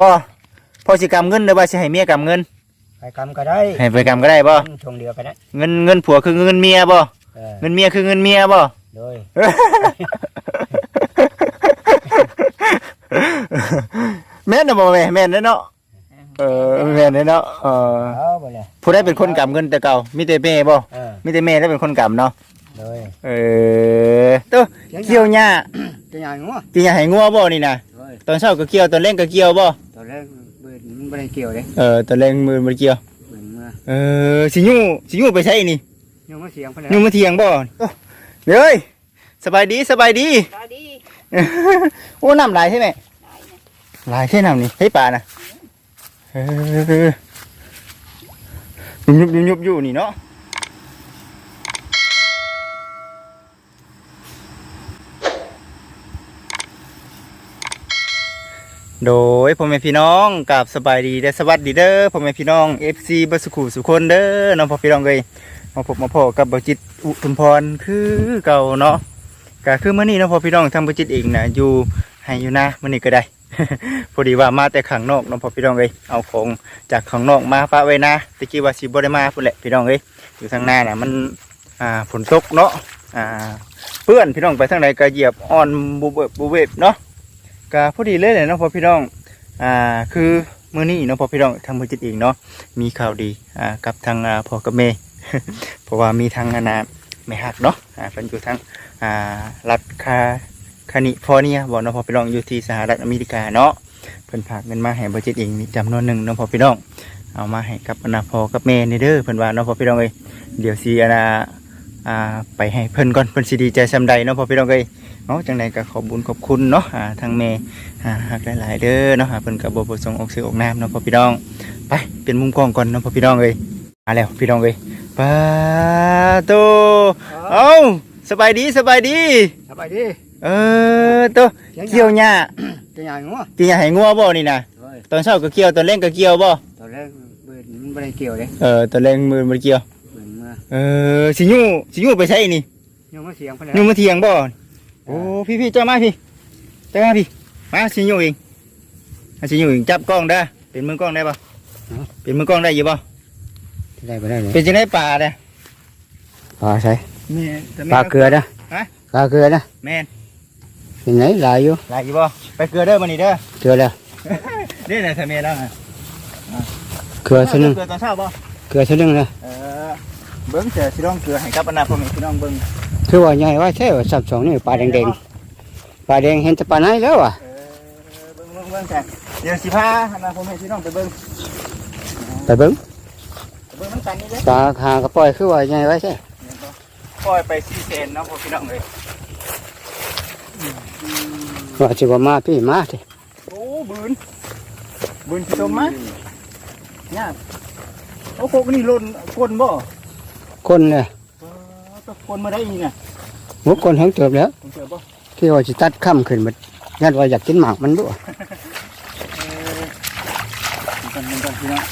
พ่อพ่อสิกำเงินหรือว่าสิให้เมียกำเงิน ไปกำก็ได้ให้ไปกำก็ได้บ่ชงเดียวก็ได้เงินเงินผัวคือเงินเมียบ่ เออเงินเมียคือเงินเมียบ่ โดยแม่นน่ะบ่แม่แม่นเด้อเนาะ เออแม่นเด้อเนาะ เออเอาไปเลยผู้ใดเป็นคนกำเงินแต่เก่ามีแต่แม่บ่ เออมีแต่แม่ได้เป็นคนกำเนาะ โดยเออตัวเกี่ยวหญ้าจะยังงัวที่หญ้าให้งัวบ่นี่นะ โด ยตอนเช้าก็เกี่ยวตอนเล่นก็เกี่ยวบ่ตอนแรกเบิดมันไม่ได้เกี่ยวเลยเออตอนเล่นมือมันเกี่ยว เบิดมาเออสิยู่สิยู่ไปใช้นี่ยังไม่เสียงเพิ่นยู่มาเที่ยงบ่เด้ยสบายดีสบายดีได้ดีโอ้น้ำหลายใช่ไหมหลายใช่น้ำนี่ให้ปลานะเออยุบยุบยุบอยู่นี่เนาะ โดยพ่อแม่พี่น้องกับสบายดีและสวัสดีเด้อพ่อแม่พี่น้อง FC บัสขูสุคนเด้อน้องพ่อพี่น้องเลยมาพบมาพอกับบ่จิตอุทุมพรคือเก่าเนาะก็คือเมื้อนี้เนาะพอพี่น้องทางบุจิตเองนะอยู่ให้อยู่นะมื้อนี้ก็ได้ พอดีว่ามาแต่ข้างนอกเนาะพอพี่น้องเอ้ยเอาของจากข้างนอกมาฝากไว้นะตะกี้ว่าสิบ่ได้มาพุ่นแหละพี่น้องเอ้ยอยู่ทางหน้าน่ะมันอ่าฝนตกเนาะอ่าเพื่อนพี่น้องไปทางไหนก็เหยียบอ่อนบุเบบบุเบบเนาะ ก็พอดีเลยแหละเนาะพ่อพี่น้องอ่าคือมื้อนี้เนาะพ่อพี่น้องทางบุจิตเองเนาะมีข่าวดีอ่ากับทางอ่าพ่อกับแม่เพราะว่ามีทางอนาแม่ฮักเนาะอ่าเพิ่นอยู่ทางอ่ารัฐคาคานิฟอร์เนียบอกเนาะพ่อพี่น้องอยู่ที่สหรัฐอเมริกาเนาะเพิ่นฝากเงินมาให้บัจเจตเองนี่จำนวนหนึ่งเนาะพ่อพี่น้องเอามาให้กับอนาพ่อกับแม่นี่เด้อเพิ่นว่าเนาะพ่อพี่น้องเอ้ยเดี๋ยวสิอนาอ่าไปให้เพิ่นก่อนเพิ่นสิดีใจซำใดเนาะพ่อพี่น้องเอ้ย เนาะจังไดก็ขอบุญขอบคุณเนาะอ่าทางแม่อ่าฮักหลายๆเด้อเนาะอ่าเพิ่นก็บ่ประสงค์ออกสื่อออกนามเนาะพอพี่น้อง ไปเป็นมุมกล้องก่อนเนาะพอพี่น้องเอ้ยมาแล้วพี่น้องเอ้ยปาโตเอ้าสบายดีสบายดี สบายดี เออตัวเกี่ยวหญ้าจะยังงัวที่ให้งัวบ่นี่นะโดยตอนเช้าก็เกี่ยวตอนเล่นก็เกี่ยวบ่ตอนแรกเบิดมันไม่ได้เกี่ยวเลยเออตอนเล่นมือมันเกี่ยวเบิดมาเออสิยู่สิยู่ไปใช้นี่ยังไม่เสียงเพิ่นยู่มาเถียงบ่ โอ้พี่พี่เจ้ามาพี่เจ้ามาพี่มาสิยู่เองอะสิยู่เองจับกล้องได้อเป็นมือกล้องได้บ่เป็นมือกล้องได้อยู่บ่ได้บ่ได้เลยเป็นจังได๋ป่าเด้อปลาใส่แม่แต่ปลาเกลือนะฮะปลาเกลือนะแม่นเห็นไหนหลายอยู่หลายอยู่บ่ไปเกลือเด้อมื้อนี้เด้อเกลือแล้วเด้อน่ะถ้าแม่แล้วน่ะเกลือซะหนึงเกลือตอนเช้าบ่เกลือซะหนึงนะเออเบิ่งเสียสิลองเกลือให้กับอนาพ่อแม่พี่น้องเบิ่ง คือว่าใหญ่ว่าใช่ว่าสับสองนี่ปลาแดงๆปลาแดงเห็นแต่ปลาไหนแล้วอะเออเบิ่งเบิ่งเบิ่งจ้ะเดี๋ยวสิพาอนาพ่อแม่พี่น้องไปเบิ่งไปเบิ่งไปเบิ่งน้ำกันนี่เด้อปลาหากระปล่อยคือว่าใหญ่ไว้ใช่ปล่อยไปสี่เซนเนาะพ่อพี่น้องเลยว่าสิว่ามาพี่มาสิโอ้บืนบืนพี่ชมมาเนี่ยโอ้โคกนี่หล่นคนบ่คนเลยเออ ต้องคนมาได้ยังไงมุกคนแห้งเติบแล้ว ผมเจอบ่ที่ว่าสิตัดค่ำขึ้นมายันว่าอยากกินหมากมันด้วยเออมันกันมันกันพี่น้อง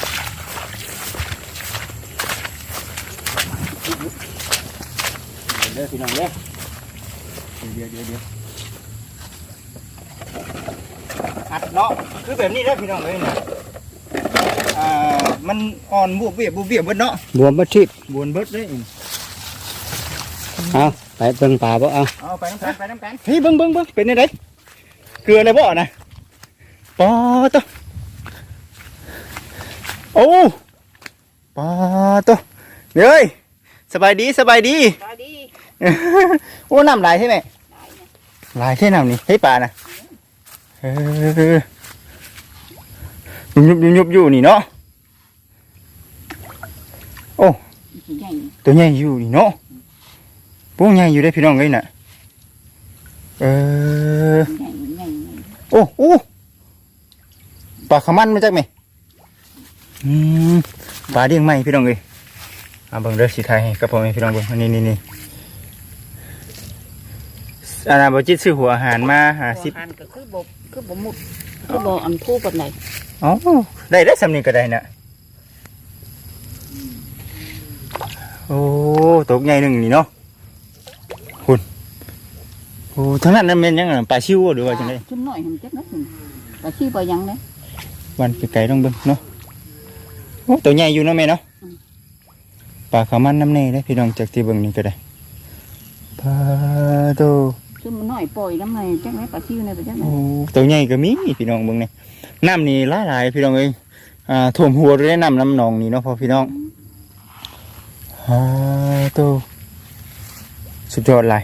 เดี๋ยวพี่น้องเด้อเดี๋ยวเดี๋ยวเดี๋ยวอัดเนาะคือแบบนี้เด้อพี่น้องเลยนะอ่ามันอ่อนบวบเบียบบวบเบียบเบิดเนาะบวมมาทิพย์บวนเบิดเลย เอาไปเบิ่งป่าบ่เอาเอาไปน้ำกันไปน้ำกันเฮ้ยเบิ้งเบิ้งเบิ้งเป็นยังไงเกลืออะไรบ่นะปอตัวโอ้ปอตัวเฮ้ยสบายดีสบายดีได้ดีโอ้น้ำลายใช่ไหมลายใช่น้ำนี่ให้ปลานะเออยุบยุบยุบอยู่นี่เนาะใหญ่ตัวใหญ่อยู่นี่เนาะ พวกใหญ่อยู่ได้พี่น้องเลยน่ะเออใหญ่ใหญ่โอ้โอ้ปลาขมันมาจากไหนอืมปลาเลี้ยงไหมพี่น้องเลยเอาเบิ่งเด้อสิไทยให้กับพ่อแม่พี่น้องเบิ่งอันนี้นี่นี่อาณาบจิตซื้อหัวอาหารมาหาสิบหันก็คือบ่คือบ่มุดคือบ่อันผู้ปานใดอ๋อได้ได้สำนีก็ได้น่ะโอ้ตกใหญ่หนึ่งนี่เนาะคุณ โอ้ทั้งนั้นนั่นเป็นยังไงปลาชิวหรือว่าจังไดชุนน้อยหั่นจักนัดหนึ่งก็สิบ่ยังเด้วันไกลๆต้องเบิ่งเนาะโอ้ตัวใหญ่อยู่เนาะแม่เนาะปลาขาวมันน้ำเน่ได้พี่น้องจากที่เบิ่งนี่ก็ได้ปลาโตซึ่งมันน้อยปล่อยน้ำในจังไรปลาซิวในไปจังไรโอ้ตัวใหญ่ก็มีพี่น้องเบิ่งนี่น้ำนี่หลายๆพี่น้องเอ้ยอ่าท่วมหัวเลยน้ำน้ำหนองนี่เนาะพอพี่น้องปลาโตสุดยอดเลย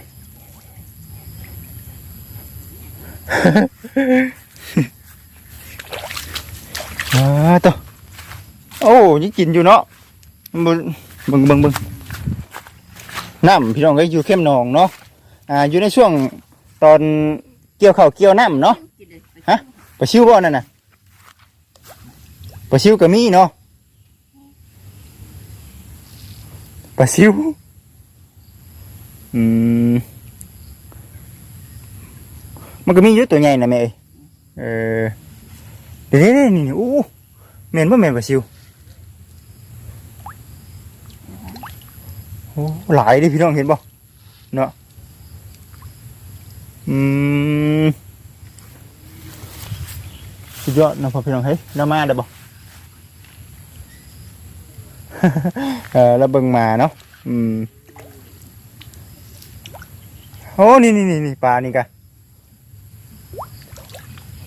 อ่าตัวโอ้ยังกินอยู่เนาะบึงบึงบึงบึงน้ำพี่น้องก็อยู่เข้มหนองเนาะอ่าอยู่ในช่วงตอนเกี่ยวข้าวเกี่ยวน้ำเนาะปลาชิวบ่นั่นน่ะปลาชิวก็มีเนาะปลาชิวอืม มันก็มีอยู่ตัวใหญ่นะแม่เอ้ยเออเดี๋ยวนี่นี่นี่อู้แม่นบ่แม่นปลาซิวโอ้หลายดิพี่น้องเห็นบ่เนาะอืมสุดยอดนะพ่อพี่น้องเฮ้ยเรามาได้บ่เออเราเบิ่งมาเนาะอืมโอ้นี่นี่นี่ปลานี่กะโ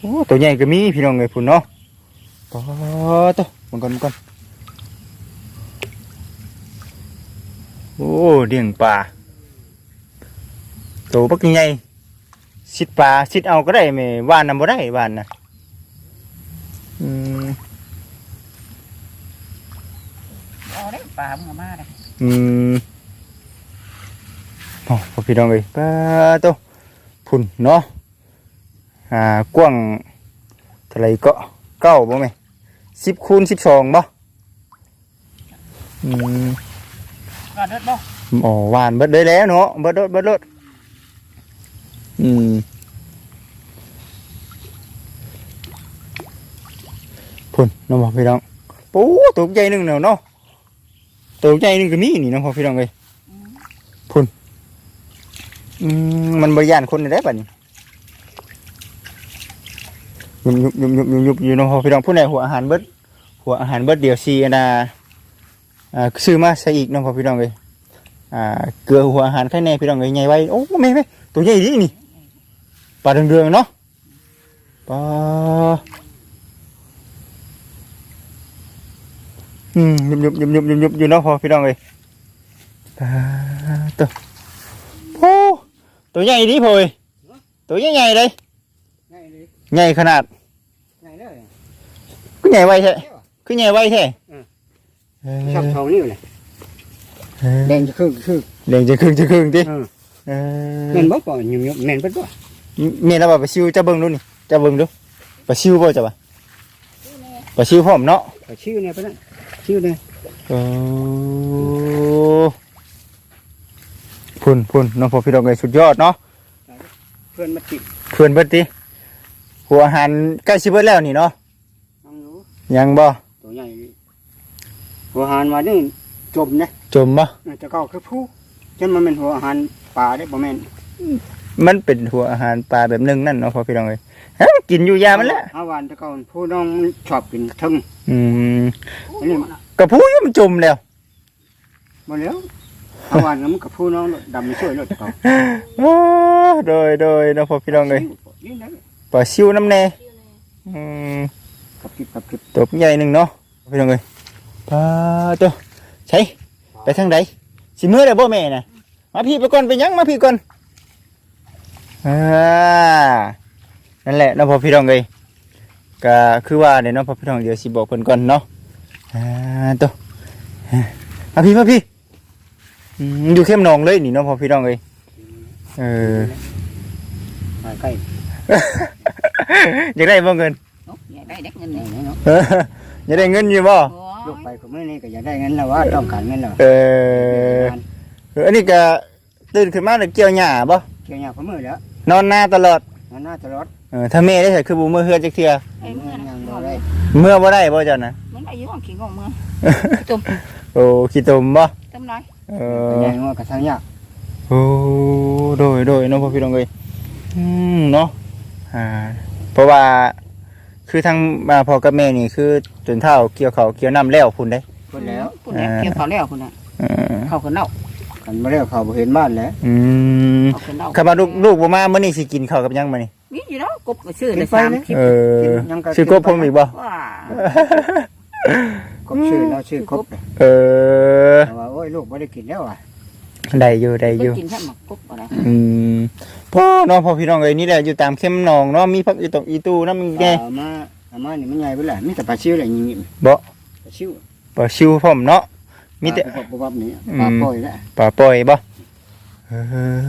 อ้ตัวใหญ่ก็มีพี่น้องเอ้ยพุ่นเนาะปอตัวมันก่อนมันก่อนโอ้เลี้ยงปลาตัวปักใหญ่สิดปลาสิดเอาก็ได้แม่ว่านนำบ่ได้ว่านนะอืมเอาได้ปลามึงมาได้อืมโอ้พอพี่น้องเลยปลาตัวพุ่นเนาะ อ่ากว้างเท่าไหรก็เก้าบ่แม่สิบคูณสิบสองบ่อืมปลาเด็ดบ่อ๋อหวานเบิดเลยแล้วเนาะเบิดรถเบิดรถอืมพุ่นน้องพ่อพี่น้องปูตัวใหญ่หนึ่งเนาะเนาะตัวใหญ่หนึ่งก็มีนี่น้องพ่อพี่น้องเลยพุ่นอืมมันบริยานคนได้ป่ะนี่ ยุบยุบยุบยุบยุบยุบอยู่น้องพ่อพี่น้องผู้ใดหัวอาหารเบิดหัวอาหารเบิดเดียวซีอันน่ะอ่าซื้อมาใส่อีกน้องพ่อพี่น้องเลยอ่าเกลือหัวอาหารแค่แน่พี่น้องเอ้ยใหญ่ไว้โอ้ไม่ไม่ตัวใหญ่ดินี่ปลาเรืองๆเนาะปลาอืมยุบยุบยุบยุบยุบยุบอยู่เนาะพอพี่น้องเอ้ยปลาตัวโอ้ตัวใหญ่ดิพอยตัวใหญ่ใหญ่ๆเลยง่ายเลย ใหญ่ขนาดง่ายเลยก็ใหญ่ไว้แท้คือใหญ่ไว้แท้อืมเออชอบทองนี่เลยเออแดงจะครึ่งครึ่งแดงจะครึ่งจะครึ่งดิเออเออแม่นบ่ป่อยุ่มยุ่มแม่นเบ่ป่อเมียเราบอกไปชิวจะเบิ่งดูนี่จะเบิ่งดูไปชิวบ่จ้ะบ่ะไปชิวพร้อมเนาะก็ชื่อเนี่ยไปนั่นชื่อเนี่ยโอ้พุ่นพุ่นน้องพ่อพี่น้องเอ้ยสุดยอดเนาะเพื่อนมาติดเพื่อนเบิดติ หัวอาหารใกล้สิเบิดแล้วนี่เนาะน้องรู้ยังบ่ตัวใหญ่นี่หัวอาหารมานี่จมนะจมบ่จะเก้าคือผู้จนมันเป็นหัวอาหารปลาได้บ่แม่นมันเป็นหัวอาหารปลาแบบหนึงนั่นเนาะพ่อพี่น้องเอ้ยเอ้ากินอยู่ยามันแหละอาหวานแตะเก้าผู้น้องมันชอบกินทึ่งอืมอันนี้กระพู้อยู่มันจมแล้วบ่แล้วอาหวานมันกับผู้น้องดำไม่ช่วยเลยแตะเก้าโอ้โดยโดยเนาะพ่อพี่น้องเอ้ย นี่นะ ปลาชิวน้ำแน่อืมกับกิบกับกิบตัวใหญ่หนึ่งเนาะพี่น้องเอ้ยปลาตัวใช่ไปทางใดสิมือได้บ่แม่น่ะมาพี่ไปก่อนไปยังมาพี่ก่อนอ่านั่นแหละเนาะพอพี่น้องเอ้ยก็คือว่าเนี่ยเนาะพอพี่น้องเดี๋ยวสิบอกเพิ่นก่อนเนาะอ่าตัวอ่ามาพี่มาพี่อืมอยู่เข้มหนองเลยนี่เนาะพอพี่น้องเอ้ยเออมาใกล้ อยากได้บ่เงินนกใหญ่ได้เด็กเงินนี่นี่เนาะเอออยากได้เงินอยู่บ่โอ้ลูกยไปก็ไม่นี่ก็อยากได้เงินแล้วว่าต้องการเงินแล้วเออเอออันนี้ก็ตื่นขึ้นมาแล้วเกี่ยวหญ้าบ่เกี่ยวหยาพมือแล้วนอนหน้าตลอดมันน่าจะรถเออถ้าแม่ได้ใส่คือบุมือเฮือจักเทื่อไอ้เมื่อยังนะบ่ได้เมื่อบ่ได้บ่เจ้านะมันได้อยู่ห้องขี้งงเมื่อตุ่มโอ้ขี้ตมบ่ตุ่มน้อยเอเป็นอยังว่ากับทางยากโอ้โดยโดยเน้องพ่อพี่น้องเอ้ยอืมเนาะ อ่าเพราะว่าคืคือทางมาพ่อกับแม่นี่คือจนเท่าเกี่ยวเขาวเกี่ยวน้ำแล้วพุ่นได้ คนแล้วคุณเนี่ยเกี่ยวเขาแล้วคุณน่ะเออเขาขึ้นเน่ากันมาแล้วเขาบ่เห็นบ้านแล้วอืมเขาขึ้นเน่าคำว่าลูกลูกบ่มามื้อนี้สิกินข้าวกับหยังมื้อนี้นี่อยู่แล้วกบก็ชื่อแต่สามคลิปเออยังก็ชื่อกบผมอีกบ่ว้ากบชื่อเราชื่อกบเออแต่ว่าโอ้ยลูกบ่ได้กินแล้วอะได้อยู่ได้อได้ยู่กินแค่หมักกบอะไรอืม พ่อน้องพ่อพี่น้องเอ้ยนี่แหละอยู่ตามเข้มหนองเนาะมีพักอยู่ตรงอีตู้น้ำแกเอามาเอามานี่มันใหญ่เบิดแหละมีแต่ปลาชิวแหละอย่างงี้บ่ปลาชิวบ่ชิวพร้อมเนาะมีแต่ปลาปุ๊บปั๊บนี่อืมปลาปล่อยแล้วปลาปล่อยบ่เอ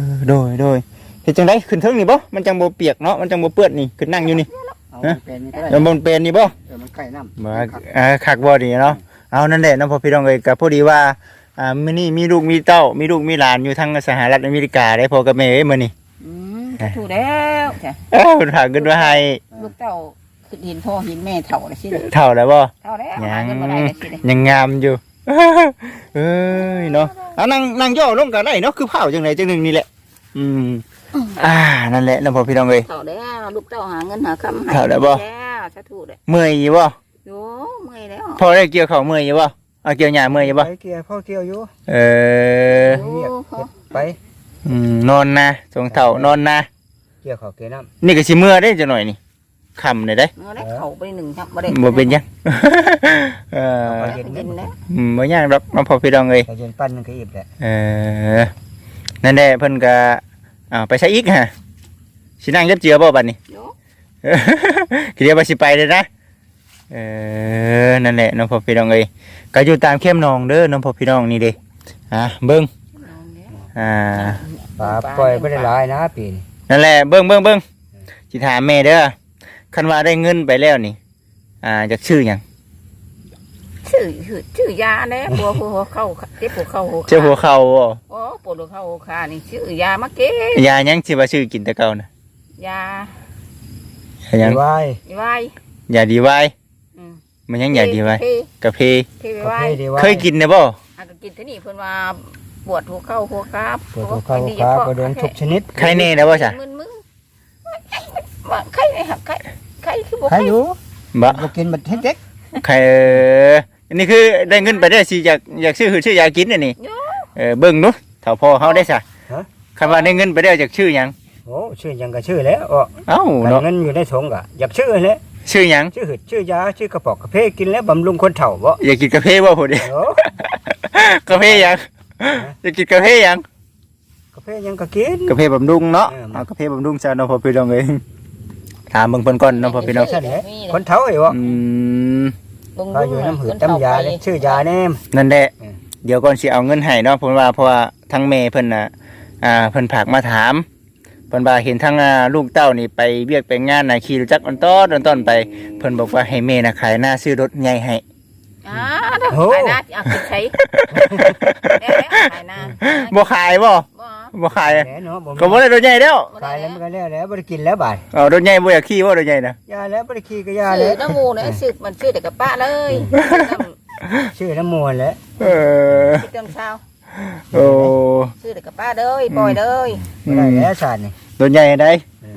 อโดยโดยเฮ็ดจังไดขึ้นเทิงนี่บ่มันจังบ่เปียกเนาะมันจังบ่เปื้อนนี่ขึ้นนั่งอยู่นี่เอาฮะเป็นนี่ก็ได้แล้วมันเป็นนี่บ่เออมันใกล้น้ำบ่อ่าคักบ่ดีเนาะเอานั่นแหละเน้องพ่อพี่น้องเอ้ยก็พอดีว่าอ่ามื้อนี้มีลูกมีเต้ามีลูกมีหลานอยู่ทางสหรัฐอเมริกาได้พ่อกับแม่เอ้ยมื้อนี้ อืมถูกแล้วจ้ะเอ้าฝากเงินไว้ให้ลูกเต้าคือเห็นพ่อเห็นแม่เถ่าเลยสิเลยเท่าแล้วบ่เท่าแล้วหาเงินมาได้ลยสิเลยยังงามอยู่ เอ้ยเนาะเอานั่งนั่งย่อลงก็ได้เนาะคือเผาจังไดจังหนึงนี่แหละ อืม อ่า นั่นแหละน้องพ่อพี่น้องเอ้ยเท่าแล้วลูกเต้าหาเงินหาคำให้เท่าแล้วบ่ แล้วจะถูกเลยเมื่อยอยู่บ่โยเมื่อยแล้วพ่อได้เกี่ยวข้าวเมื่อยอยู่บ่เอาเกี่ยวหญ้าเมื่อยอยู่บ่ไปเกี่ยวพ่อเกี่ยวอยู่ เออโอ้พอไป อืมนอนนะสงเฒ่านอนนะเกี่ยวเขาเกี่ยวน้ำนี่ก็สิเมื่อได้จังหน่อยนี่ค่ำได้ได้เมื่อได้เข่าไปหนึ่งครับบ่ได้บ่เป็นหยัง เออบ่ได้กินนะอืมบ่ยากดอกน้องพ่อพี่น้องเอ้ยแต่เย็นปั้นมันก็อิ่มแหละเออนั่นแหละเพิ่นก็อ้าวไปใช้อีกฮะสินั่งยับเจือบ่บัดนี้โยคิดเดียวว่าสิไปเลยนะเออนั่นแหละน้องพ่อพี่น้องเอ้ยก็อยู่ตามเข้มหนองเด้อน้องพ่อพี่น้องนี่เด้อะเบิ่งน อนแล้วอ่าปลาปล่อยไม่ได้หลายนะปีนี้นั่นแหละเบิ่งเบิ่งเบิ่งสิถามแม่เด้อคันว่าได้เงินไปแล้วนี่ อ่าจักชื่อหยังชื่อชื่อชื่อยาแล้วหัวหัวเข้าเจ็บหัวเข้าหัวขาเจ้าหัวเข่าบ่โอ้ปวดหัวเข้าหัวขานี่ชื่อยามาเก็ยาหยังสิว่าชื่อกินแต่เก่านะยายาหยังไว้ไว้ยาดีไว้อืมมันยังยาดีไว้เทกาแฟเทกาไว้แฟดีไว้เคยกินนะบ่อาก็กินที่นี่เพิ่นว่า ปวดหัวเข้าหัวขาปวดหัวเข่าหัวขาปวดเดินทุกชนิดใครแน่นะบ่จ้ะมึนมึงว่าไข้ไอ้หักไข้ไข้คือบ่ใครไข้อยู่บ่บ่กินบัดเฮ็ดเด็กใครเอออันนี้คือได้เงินไปได้สิอยากอยากซื้อคือชื่อยากินอันนี้โยเออเบิ่งดูถ้าพอเฮาได้ซะคำว่าได้เงินไปได้จากชื่อหยังโอ้ชื่อหยังก็ชื่อแล้วอ๋อเอ้าแต่เนาะเงินอยู่ในถุงก็อยากชื่อแหละชื่อหยังชื่อหืดชื่อยาชื่อกระปอกกาแฟกินแล้วบำรุงคนเฒ่าบ่อยากกินกาแฟบ่พุ่นดิโอ้กาแฟหยัง อยากกินกาแฟหยังกาแฟยังก็กินกาแฟบำรุงเนาะเออเอากาแฟบำรุงซะเนาะพอพี่น้องเอ้ยถามเบิ่งเพิ่นก่อนเนาะพอพี่น้องใช่แหละคนเฒ่าไอ้บ่อืมเบิ่งก็อยู่น้ำหืดน้ำยาเลยชื่อยาแน่มนั่นแหละเออเดี๋ยวก่อนสิเอาเงินให้เนาะเพราะว่าเพราะว่าทั้งแม่เพิ่นน่ะอ่าเพิ่นฝากมาถามเพิ่นว่าเห็นทั้งอ่าลูกเต้านี่ไปเวียกไปงานน่ะขี่รถจักรอันต้อนอันต้อนไปเพิ่นบอกว่าให้แม่น่ะขายหน้าซื้อรถใหญ่ให้ อ่าถ้าขายหน้าเอาไปใช้แน่ๆขายหน้าบ่ขายบ่บ่บ่ขายแหน่เนาะบ่ก็บ่ได้รถใหญ่แล้วขายแล้วมันก็แล้วแล้วบ่ได้กินแล้วบาดเอารถใหญ่บ่อยากขี่บ่รถใหญ่นะยาแล้วบ่ได้ขี้ก็ยาซื้แล้อวน้ำมูเนี่ยซื้อมันซื้อแต่กับป้าเลยชื่อน้ำมวนแล้วเออซื้อเติมเช้าโอ้ซื้อแต่กับป้าเลยปล่อยเลยบ่ได้แล้วสารนี่รถใหญ่ได้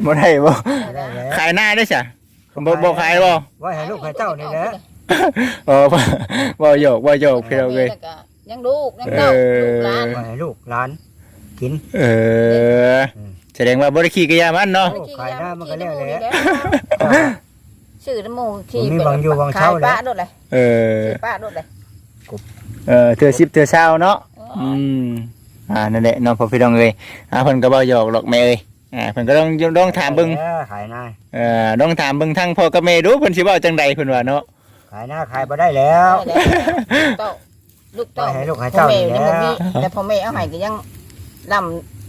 บ่ได้บ่บ่ได้แล้วขายหน้าได้จ้ะบ่บ่ขายบ่ไว้ให้ลูกให้เต้านี่แหละ เออบ่โยกบ่โยกพี่น้องเอ้ยยังลูกยังเต้าลูกหลานไว้ให้ลูกหลานกิน เออ แสดงว่าบ่ได้ขี่กระยามันเนาะขายหน้ามันก็แล้วแหละซื้อน้ำมูที่ผมมีบางอยู่บางเช้าขยแหละ ป้าด้วยเลยเออซื้อป้าด้วยเลยเออเทื่อ10เทื่อ20เนาะ อืม อ่า นั่นแหละเน้องพ่อพี่น้องเอ้ยอ่าเพิ่นก็บ่หยอกหรอกแม่เอ้ยอ่าเพิ่นก็ต้องต้องถามเบิ่งแล้วขายหน้าเอ่อต้องถามเบิ่งทั้งพ่อกับแม่ดูเพิ่นสิเว้าจังใดเพิ่นว่าเนาะ ขายหน้าขายบ่ได้แล้วได้แล้วเต้าลูกเต้าไว้ให้ลูกให้เต้าพ่อแม่นี่ยังแหบ่ละมีแต่พ่อแม่เอาให้ก็ยังล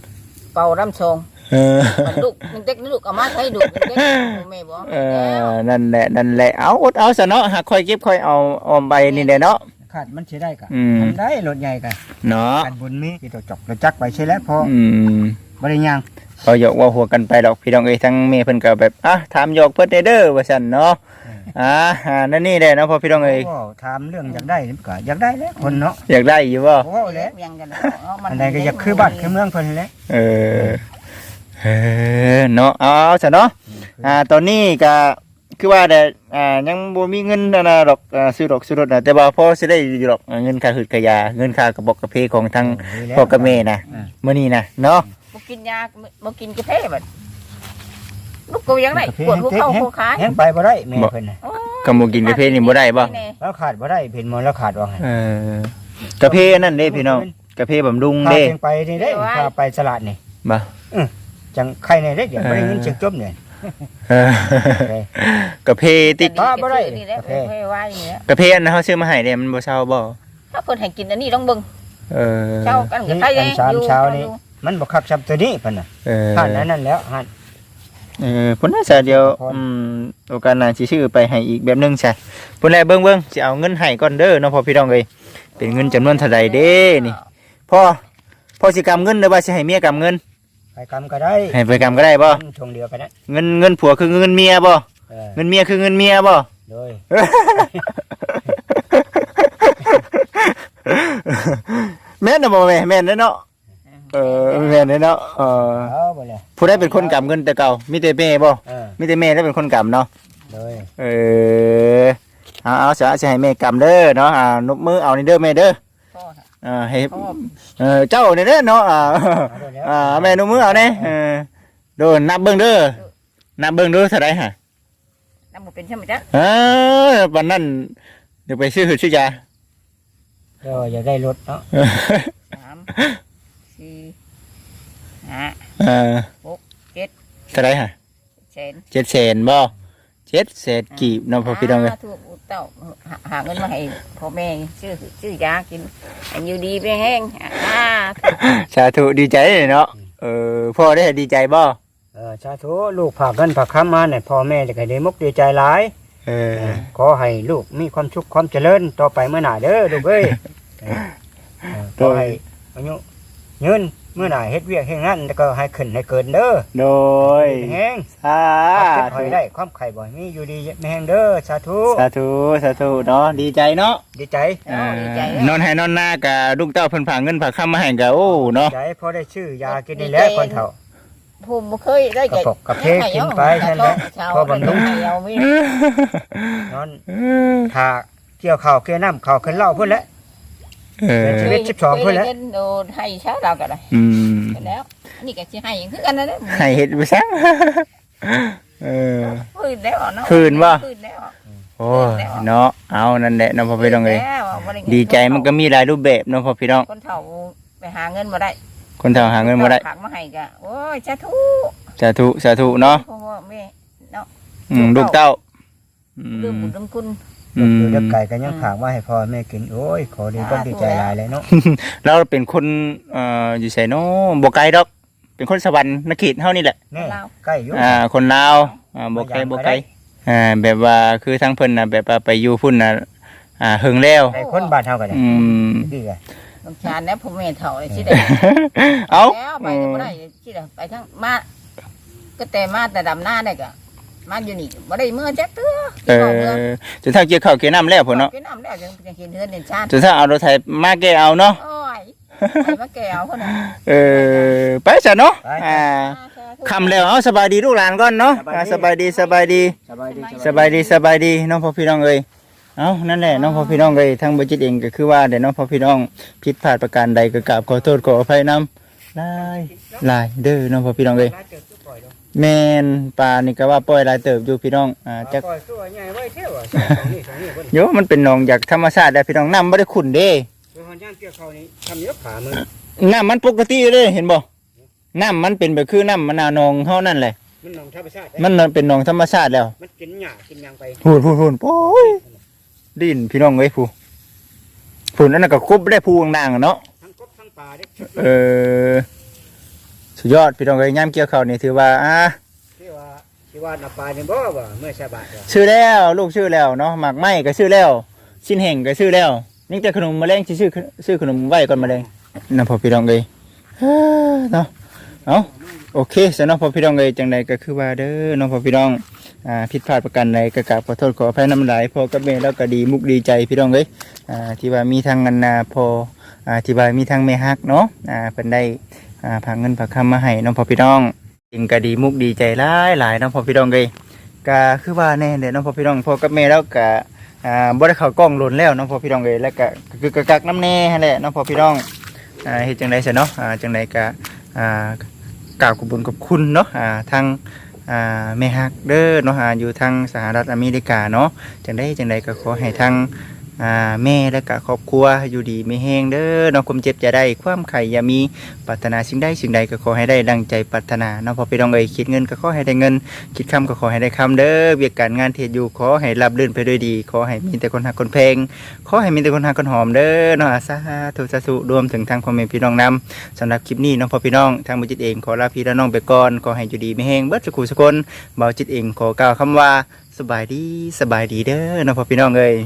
ำเป่าลำชงเออมันลูกมันเด็กนี่ลูกเอามาใช้ดูมันเด็กพ่อแม่บอกเออนั่นแหละนั่นแหละเอาอดเอาซะเนาะหากค่อยเก็บค่อยเอาออมใบนี่แหละเนาะ ขาดมันสิได้ก็อืมทำได้รถใหญ่ก็เนาะกันบุญมีที่ตัวจกตัวจักไปใช่แล้วพออืมบ่ได้ยัง เขาหยอกว่าหัวกันไปดอกพี่น้องเอ้ยทั้งแม่เพิ่นก็แบบอะถามหยอกเพิ่นเด้อว่าซั่นเนาะ อ่าอ่านั่นนี่แหละเนาะพ่อพี่น้องเอ้ยโถามเรื่องอยากได้นี่ก็อยากได้แล้วคนเนาะอยากได้อยู่บ่โอ้แหล้วยังกันเอามัอันใดก็อยากคือบ้านคือเมืองเพิ่นแหละเออเออเนาะเอาซะเนาะอ่าตอนนี้ก็คือว่าแต่อ่ายังบ่มีเงินนั่นน่ะดอกอ่าซื้อดอกซื้อรถน่ะแต่ว่าพอสิได้อยู่ดอกอ่าเงินค่าหืดค่ายาเงินค่ากระบอกกระเพของทางพ่อกับแม่น่ะมื้อนี้น่ะเนาะบ่กินยาบ่กินกาแฟบัด ลูกกูยังได้ปวดหัวเข่าหัวขาแห้งไปบ่ได้แม่เพิ่นน่ะกำบ่กินกาแฟนี่บ่ได้บ่แล้วขาดบ่ได้เพิ่นหมดแล้วขาดว่าไงเออกาแฟนั่นเด้พี่น้องกาแฟบำรุงขาดเด้เพียงไปนี่ได้พาไปสลัดนี่บ่จังไข่ในได้เดี๋ยวบ่ได้เงินจึงจบเนี่ยเออกาแฟติดบ้าบ่ได้นี่แหละกาแฟกาแฟว่าอย่างเงี้ยกาแฟอันนั้นเฮาซื้อมาให้เด้มันบ่เซาบ่ถ้าเพิ่นให้กินอันนี้ต้องเบิ่งเออเช้ากันกับใครยังอยู่มันบ่คักซับตัวนี้เพิ่นน่ะเออหันนั้นนั่นแล้วหัน เออพุ่นน่าจะเดียวอืมโอกาสหน้าสิซื้อไปให้อีกแบบหนึงซะพุ่นแลเบิ่งเบิ่งสิเอาเงินให้ก่อนเด้อเนาะพ่อพี่น้องเอ้ยเป็นเงินจำนวนเท่าใดเด้นี่พ่อพ่อสิกำเงินหรือว่าสิให้เมียกำเงินไปกำก็ได้ให้ไปกำก็ได้บ่ชงเดียวกันนะเงินเงินผัวคือเงินเมียบ่เออเงินเมียคือเงินเมียบ่โดยแม่นน่ะบ่แม่แม่นเด้อเนาะ เออแม่นเด้อเนาะเออเอาบ่เลยผู้ใดเป็นคนกำเงินแต่เก่ามีแต่แม่บ่เออมีแต่แม่ได้เป็นคนกำเนาะโดยเออเอาเอาจะจะให้แม่กำเด้อเนาะอ่านบมือเอานี่เด้อแม่เด้อพ่ออ่าให้พ่อเออเจ้านี่เด้อเนาะอ่าเอาโดยแล้วอ่าแม่นบมือเอาเนี่ยเออโดนนับเบิ่งเด้อนับเบิ่งเด้อเท่าไหร่ฮะน้ำบ่เป็นใช่ไหมจ๊ะเออวันนั้นเดี๋ยวไปซื้อชื่อยาเดี๋ยวอย่าได้รถเนาะ สาม สี่ห้าเออเจ็ดเท่าไหร่ฮะเซนเจ็ดแสนบ่เจ็ดแสนกีบเนาะพ่อพี่น้องเอ้ยถูกอุดเต้าหาหาเงินมาให้พ่อแม่ชื่อชื่อยากินอันอยู่ดีไปแห้งอ่าสาธุดีใจเลยเนาะเออพ่อได้ดีใจบ่เออสาธุลูกฝากเงินฝากคำมาเนี่ยพ่อแม่จะให้ได้มุกดีใจหลายเออขอให้ลูกมีความสุขความเจริญต่อไปเมื่อหน้าเด้อลูกเอ้ยเออเออขอให้อายุ ยืนเมื่อหน้าเฮ็ดเวียกเฮ็ดงานแล้วก็ให้ขึ้นให้เกินเด้อโดยแห้งสาความเจ็บธุหอยได้ความไข่บ่อยมีอยู่ดีไม่แห้งเด้อสาธุ สาธุ สาธุเนาะดีใจเนาะ ดีใจเออดีใจนอนให้นอนหน้ากับลูกเต้าเพิ่นฝากเงินฝากคำมาให้กับโอ้เนาะใจพอได้ชื่อยากินนี่แหล้วคนเฒ่าภูมิบ่เคยได้กระปกกระเพกกินไปนั่นแหละพอบำรุงเอาไม่นอนถ้าเกี่ยวข้าวเกี่ยวน้ำข้าวขึ้นเหล้าพุ่นแหล้ว เออ ชีวิต12พุ่นแหล้วโดนให้เช้าเราก็ได้อืมแล้วนี่ก็สิให้คือกันนั่นแหละให้เฮ็ดไปซังเออ คืนแล้วเนาะคืนบ่ คืนแล้ว โอ้ยเนาะเอานั่นแหละเนาะพ่อพี่น้องเอ้ยแล้วบ่ไดีใจมันก็มีหลายรูปแบบเนาะพ่อพี่น้องคนเฒ่าไปหาเงินมาได้คนเฒ่าหาเงินบ่ได้ฝากมาให้ก็โอ้ยสาธุสาธุสาธุเนาะพ่อแม่อืมลูกเต้าอืลืมมบุญลืมคุณ อืมอยู่เด็กไก่ก็ยังฝากมาให้พ่อแม่กินโอ้ยขอดีก็ดีใจหลายเลยเนาะเราเป็นคนเอ่ออยู่ไสเนาะบ่ไกลดอก เป็นคนสวรรค์นคริตเฮานี่แหละแน่ใกล้อยู่อ่า คนลาวอ่าบ่ไกลบ่ไกลอ่าแบบว่าคือทั้งเพิ่นน่ะแบบว่าไปอยู่พุ่นน่ะอ่าเฮิงแล้วได้คนบ้านเฮาก็ได้อืมดีไงน้องชาญแล้วพ่อแม่เฒ่าสิได้เอ้าแล้วไปก็บ่ได้สิได้ไปทั้งมาก็แต่มาแต่ดำหน้าได้ก็ มาอยู่นี่บ่ได้เมื่อจักเตื้อเออจนถ้าเกี่ยวข้าวเกี่ยวน้ำแล้วพุ่นเนาะกินน้ำแล้วยังยังเห็นเฮือนเห็นชาญจนถ้าเอารถไถมาแกเอาเนาะโอ้ยไปมาแก้วคนน่ะเออไปซะเนาะอ่าคำแล้วเอาสบายดีลูกหลานก่อนเนาะอ่าสบายดีสบายดีสบายดีสบายดีสบายดีน้องพ่อพี่น้องเอ้ยเอ้านั่นแหละน้องพ่อพี่น้องเอ้ยทางบัจิตเองก็คือว่าเดี๋ยวน้องพ่อพี่น้องผิดพลาดประการใดก็กราบขอโทษขออภัยนำลายลายเด้อน้องพ่อพี่น้องเอ้ย แม่นปลานี่ก็ว่าปล่อยลายเติบอยู่พี่น้องอ่าจัจักกปล่อยตัวใหญ่ไว้เท่าอะสองนี่สองนี่เพิ่นโยมันเป็นหนองจากธรรมชาติได้พี่น้องน้ำบ่ได้ขุ่นเด้เพิ่นย่างเกี่ยวข้าวนี่ทำเยอะขามือน้ำมันปกติเลยเห็นบ่น้ำมันเป็นแบบคือน้ำมะนาวหนองเฮานั่นแหละมันนองธรรมชาติมันเป็นหนองธรรมชาติแล้วมันกินหญ้ากินหยังไปพูนพูนพูนโอ้ยดินพี่น้องเอ้ยผู้ผู้นั่นนะก็คุบได้ผู้นางๆอะเนาะทั้งกบทั้งปลาเด้เออ สุดยอดพี่น้องเอ้ยย่ำเกี่ยวข้าวนี่ถือว่าอะที่ว่าที่ว่านาปลานี่บ่ว่าเมื่อชาบาทว่าชื่อแล้วลูกชื่อแล้วเนาะหมากไม้ก็ชื่อแล้วชิ้นแห่งก็ชื่อแล้วนี่แต่ขนมแมลงสิชื่อชื่อขนมไว้ก่อนแมลงนั่นพอพี่น้องเอ้ยเฮ้อเนาะเอาโอเคสำหรับพอพี่น้องเอ้ยจังใดก็คือว่าเด้อน้องพอพี่น้องอ่าผิดพลาดประการใดก็กราบขอโทษขออภัยน้ำหลายพอกับแม่แล้วก็ดีมุกดีใจพี่น้องเอ้ยอ่าที่ว่ามีทางงันนาพออ่าที่ว่ามีทางแม่ฮักเนาะอ่าเพิ่นได้ อ่าพาเงินพาคำมาให้น้องพอพี่น้องจริงก็ดีมุกดีใจหลายหลายเนาะพอพี่น้องเลยก็คือว่าแน่เด้อเนาะพ่อพี่น้องพ่อกับแม่แล้วก็อ่าบ่ได้เข้ากล้องหล่นแล้วเนาะพ่อพี่น้องเอ้ยแล้วก็คือกะกักน้ำแน่หั่นแหละเนาะพ่อพี่น้องอ่าเฮ็ดจังได๋ซะเนาะอ่าจังไดก็อ่ากล่าวขอบคุญขอบคุณเนาะอ่าทางอ่าแม่ฮักเด้อเนาะอ่าอยู่ทางสหรัฐอเมริกาเนาะจังไดจังไดก็ขอให้ทาง อ่าแม่และก็ครอบครัวอยู่ดีไมีแฮงเด้อเนาะความเจ็บจะได้ ความไข่อย่ามีปรารถนาสิ่งใดสิ่งใดก็ขอให้ได้ดังใจปรารถนาเนาะพ่อพี่น้องเอ้ยคิดเงินก็ขอให้ได้เงิน คิดคำก็ขอให้ได้คำเด้อเวียกการงานเทศอยู่ขอให้รับลื่นไปด้วยดี ขอให้มีแต่คนหักคนเพลงขอให้มีแต่คนหักคนหอมเด้อนาะสาธุสาธุรวมถึงทางพ่อแม่พี่น้องนำสำหรับคลิปนี้น้องพ่อพี่น้องทางบุญจิตเองขอลาพี่และน้องไปก่อนขอให้อยู่ดีไม่แห้งเบิดสุขุสุคนเบาจิตเองขอกล่าวคำว่าสบายดีสบายดีเด้อน้องพ่อพี่น้องเอ้ย